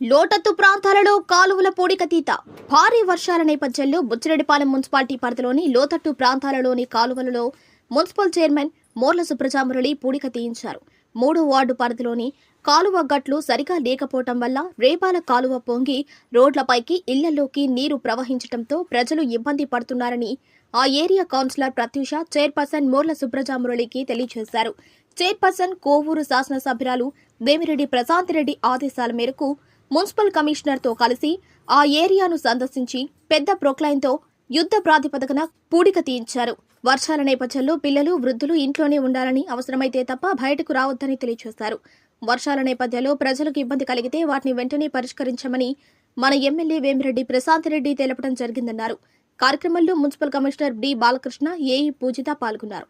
లోటత్తు ప్రాంతాలలో కాలువల పూడికతీత భారీ వర్షాల నేపథ్యంలో బుచ్చిరెడ్డిపాలెం మున్సిపాలిటీ పరిధిలోని లోతట్టు ప్రాంతాలలోని కాలువలలో మున్సిపల్ చైర్మన్ మోర్ల సుబ్రజామురళి పూడిక తీయించారు. మూడో వార్డు పరిధిలోని కాలువ గట్లు సరిగా లేకపోవటం వల్ల రేపాల కాలువ పొంగి రోడ్లపైకి ఇళ్ళలోకి నీరు ప్రవహించడంతో ప్రజలు ఇబ్బంది పడుతున్నారని ఆ area councillor Pratyusha chairperson Morla సుబ్రజామురళికి తెలియజేశారు. చైర్పర్సన్ కోవూరు శాసనసభ్యురాలు ప్రశాంత రెడ్డి ఆదేశాల మేరకు మున్సిపల్ కమిషనర్తో కలిసి ఆ ఏరియాను సందర్శించి పెద్ద ప్రొక్లైన్తో యుద్ధ ప్రాతిపదికన పూడిక తీయించారు. వర్షాల నేపథ్యంలో పిల్లలు వృద్ధులు ఇంట్లోనే ఉండాలని అవసరమైతే తప్ప బయటకు రావద్దని తెలియజేశారు. వర్షాల నేపథ్యంలో ప్రజలకు ఇబ్బంది కలిగితే వాటిని వెంటనే పరిష్కరించమని మన ఎమ్మెల్యే వేమిరెడ్డి ప్రశాంతిరెడ్డి తెలపడం జరిగిందన్నారు. కార్యక్రమంలో municipal commissioner D Balakrishna AE Poojitha పాల్గొన్నారు.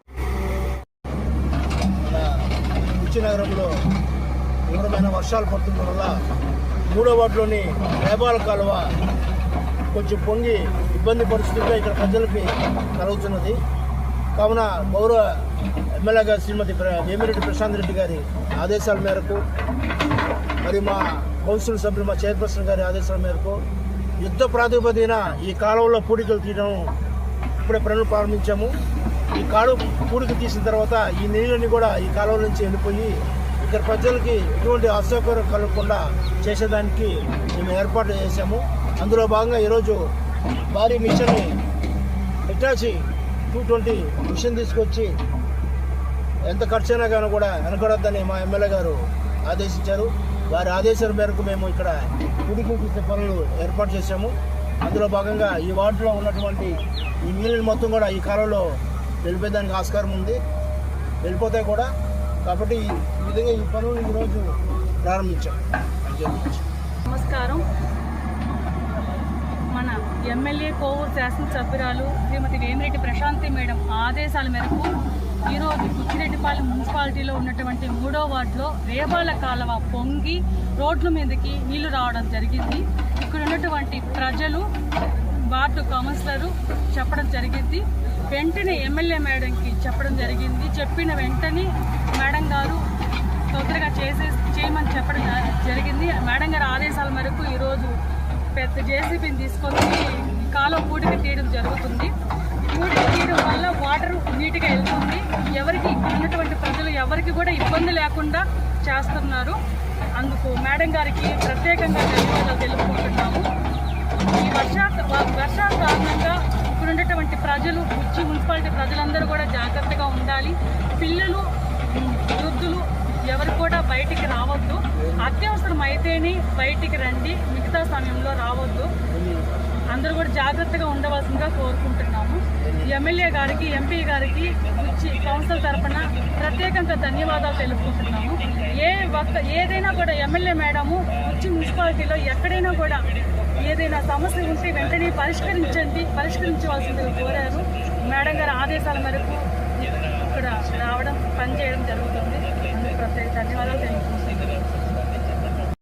వర్షాలు పడుతున్న వల్ల మూడో వార్డులోని రేబాల కాలువ కొంచెం పొంగి ఇబ్బంది పరిస్థితుల్లో ఇక్కడ ప్రజలకి కలుగుతున్నది. కావున గౌరవ ఎమ్మెల్యే గారు శ్రీమతి ప్ర- వేమిరెడ్డి ప్రశాంత్ రెడ్డి గారి ఆదేశాల మేరకు మరి మా కౌన్సిల్ సభ్యులు మా చైర్పర్సన్ గారి ఆదేశాల మేరకు యుద్ధ ప్రాతిపదికన ఈ కాలువలో పూడికలు తీయడం ఇప్పుడే పనులు ప్రారంభించాము. ఈ కాలువ పూడిక తీసిన తర్వాత ఈ నీళ్ళని కూడా ఈ కాలువ నుంచి వెళ్ళిపోయి ఇక్కడ ప్రజలకి ఎటువంటి అసౌకర్యం కలగకుండా చేసేదానికి మేము ఏర్పాటు చేశాము. అందులో భాగంగా ఈరోజు భారీ మిషన్ని హిటాచి టూ ట్వంటీ మిషన్ తీసుకొచ్చి ఎంత ఖర్చైనా కానీ కూడా వెనకడొద్దని మా ఎమ్మెల్యే గారు ఆదేశించారు. వారి ఆదేశాల మేరకు మేము ఇక్కడ కుడికి పనులు ఏర్పాటు చేశాము. అందులో భాగంగా ఈ వార్డులో ఉన్నటువంటి ఈ నీళ్ళని మొత్తం కూడా ఈ కాలంలో వెళ్ళిపోయేదానికి ఆస్కారం ఉంది. వెళ్ళిపోతే కూడా కాబట్టి ఈ విధంగా ఈ పనులు ఈరోజు ప్రారంభించాం. నమస్కారం. మన ఎమ్మెల్యే కోవూరు శాసనసభ్యురాలు శ్రీమతి వేమిరెడ్డి ప్రశాంతి మేడం ఆదేశాల మేరకు ఈరోజు కుచ్చిరెడ్డిపాలెం మున్సిపాలిటీలో ఉన్నటువంటి మూడో వార్డులో రేబాల కాలువ పొంగి రోడ్ల మీదకి నీళ్ళు రావడం జరిగింది. ఇక్కడ ఉన్నటువంటి ప్రజలు వార్డు కౌన్సిలరు చెప్పడం జరిగింది. వెంటనే ఎమ్మెల్యే మేడంకి చెప్పడం జరిగింది. చెప్పిన వెంటనే మేడం గారు తొందరగా చేసే చేయమని చెప్పడం జరిగింది. మేడం గారి ఆదేశాల మేరకు ఈరోజు పెద్ద జేసీబీని తీసుకొని కాలువ పూడిక తీయడం జరుగుతుంది. పూడిక తీయడం వల్ల వాటర్ నీట్గా వెళ్తుంది. ఎవరికి ఇక్కడ ఉన్నటువంటి ప్రజలు ఎవరికి కూడా ఇబ్బంది లేకుండా చేస్తున్నారు. అందుకు మేడం గారికి ప్రత్యేకంగా ధన్యవాదాలు తెలుపుకుంటున్నాము. ఈ వర్షా వర్షాల కారణంగా ప్రజలు బుచ్చి మున్సిపాలిటీ ప్రజలందరూ కూడా జాగ్రత్తగా ఉండాలి. పిల్లలు వృద్ధులు ఎవరు కూడా బయటికి రావద్దు. అత్యవసరం అయితేనే బయటికి రండి. మిగతా సమయంలో రావద్దు. అందరూ కూడా జాగ్రత్తగా ఉండవలసిందిగా కోరుకుంటున్నాము. ఎమ్మెల్యే గారికి ఎంపీ గారికి వచ్చి కౌన్సిల్ తరఫున ప్రత్యేకంగా ధన్యవాదాలు తెలుపుకుంటున్నాము. ఏ ఒక్క ఏదైనా కూడా ఎమ్మెల్యే మేడము వచ్చి మున్సిపాలిటీలో ఎక్కడైనా కూడా ఏదైనా సమస్య ఉంటే వెంటనే పరిష్కరించండి పరిష్కరించవలసిందిగా కోరారు. మేడం గారి ఆదేశాల మేరకు ఇక్కడ రావడం పనిచేయడం జరుగుతుంది. అందుకు ప్రత్యేక ధన్యవాదాలు తెలుపుకుంటున్నాను